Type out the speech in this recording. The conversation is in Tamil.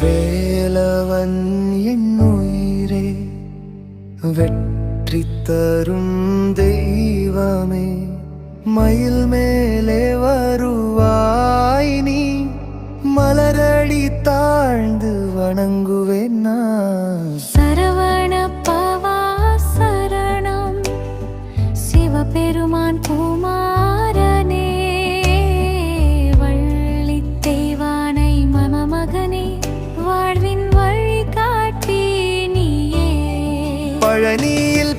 வேலவன் என் உயிரே வெற்றி தரும் தெய்வமே மயில் மேலே வருவாய் நீ. மலரடி தாழ்ந்து வணங்குவேன் நான். சரவண பவா சரணம் சிவபெருமான் குமார் வாழ்வின் வழிகாட்டி நீயே. பழனியில்